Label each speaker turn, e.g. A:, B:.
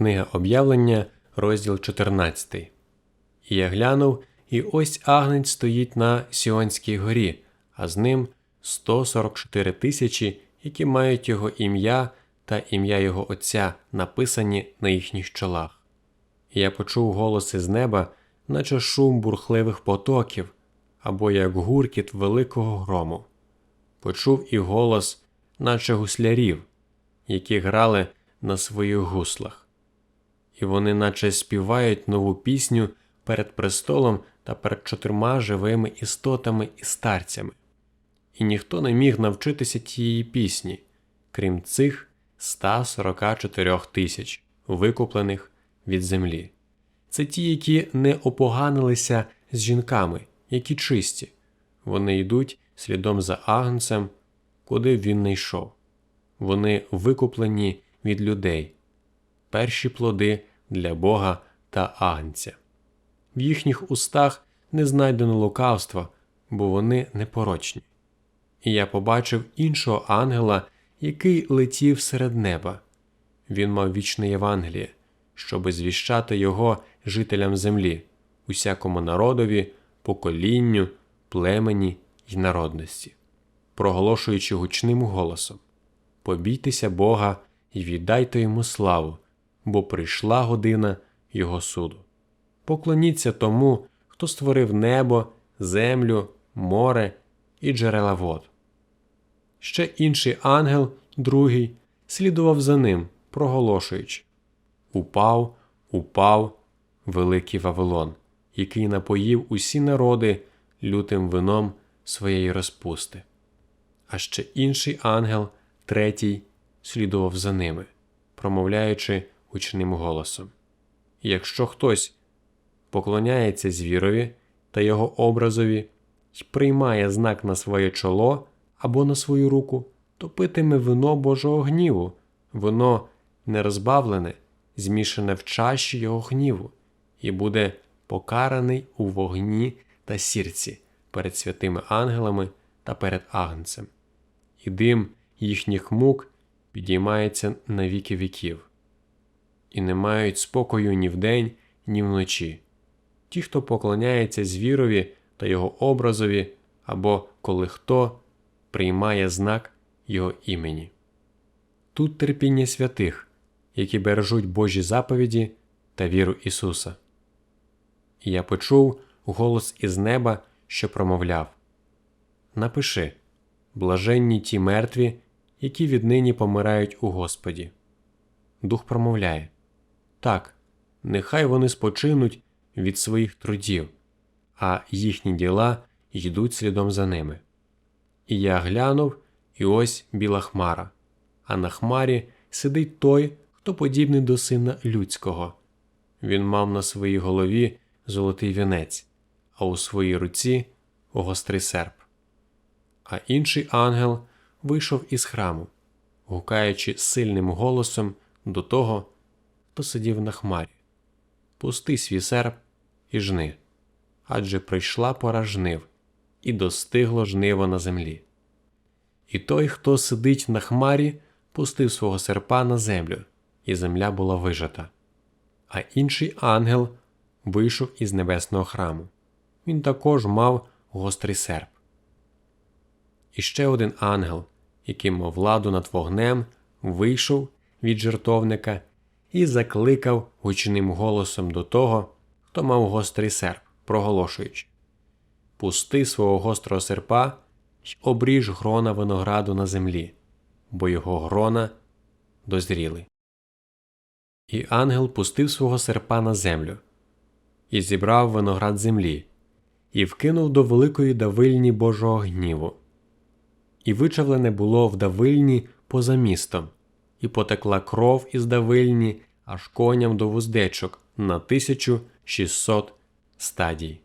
A: Книга об'явлення, розділ 14. І я глянув, і ось агнець стоїть на Сіонській горі, а з ним 144 тисячі, які мають його ім'я та ім'я його Отця, написані на їхніх чолах. І я почув голоси з неба, наче шум бурхливих потоків, або як гуркіт великого грому. Почув і голос, наче гуслярів, які грали на своїх гуслах. І вони наче співають нову пісню перед престолом та перед чотирма живими істотами і старцями. І ніхто не міг навчитися тієї пісні, крім цих 144 тисяч, викуплених від землі. Це ті, які не опоганилися з жінками, які чисті. Вони йдуть слідом за агнцем, куди він не йшов. Вони викуплені від людей, перші плоди для Бога та агнця. В їхніх устах не знайдено лукавства, бо вони непорочні. І я побачив іншого ангела, який летів серед неба. Він мав вічне Євангеліє, щоби звіщати його жителям землі, усякому народові, поколінню, племені й народності, проголошуючи гучним голосом Побійтеся Бога і віддайте йому славу, бо прийшла година Його суду. Поклоніться тому, хто створив небо, землю, море і джерела вод. Ще інший ангел, другий, слідував за ним, проголошуючи Упав, упав, великий Вавилон, який напоїв усі народи лютим вином своєї розпусти. А ще інший ангел, третій, слідував за ними, промовляючи гучним голосом. Якщо хтось поклоняється звірові та його образові й приймає знак на своє чоло або на свою руку, то питиме вино Божого гніву, вино нерозбавлене, змішане в чаші його гніву, і буде покараний у вогні та сірці перед святими ангелами та перед агнцем, і дим їхніх мук підіймається на віки віків, і не мають спокою ні вдень, ні вночі. Ті, хто поклоняється звірові та його образові, або коли хто приймає знак його імені. Тут терпіння святих, які бережуть Божі заповіді та віру Ісуса. І я почув голос із неба, що промовляв Напиши блаженні ті мертві, які віднині помирають у Господі. Дух промовляє Так, нехай вони спочинуть від своїх трудів, а їхні діла йдуть слідом за ними. І я глянув, і ось біла хмара, а на хмарі сидить той, хто подібний до сина людського. Він мав на своїй голові золотий вінець, а у своїй руці гострий серп. А інший ангел вийшов із храму, гукаючи сильним голосом до того, хто сидів на хмарі. Пусти свій серп і жни, адже прийшла пора жнив, і достигло жниво на землі. І той, хто сидить на хмарі, пустив свого серпа на землю, і земля була вижата. А інший ангел вийшов із небесного храму. Він також мав гострий серп. І ще один ангел, який мав владу над вогнем, вийшов від жертовника і закликав гучним голосом до того, хто мав гострий серп, проголошуючи Пусти свого гострого серпа й обріж грона винограду на землі, бо його грона дозріли. І ангел пустив свого серпа на землю, і зібрав виноград землі, і вкинув до великої давильні Божого гніву. І вичавлене було в давильні поза містом, і потекла кров із давильні аж коням до вуздечок на 1600 стадій.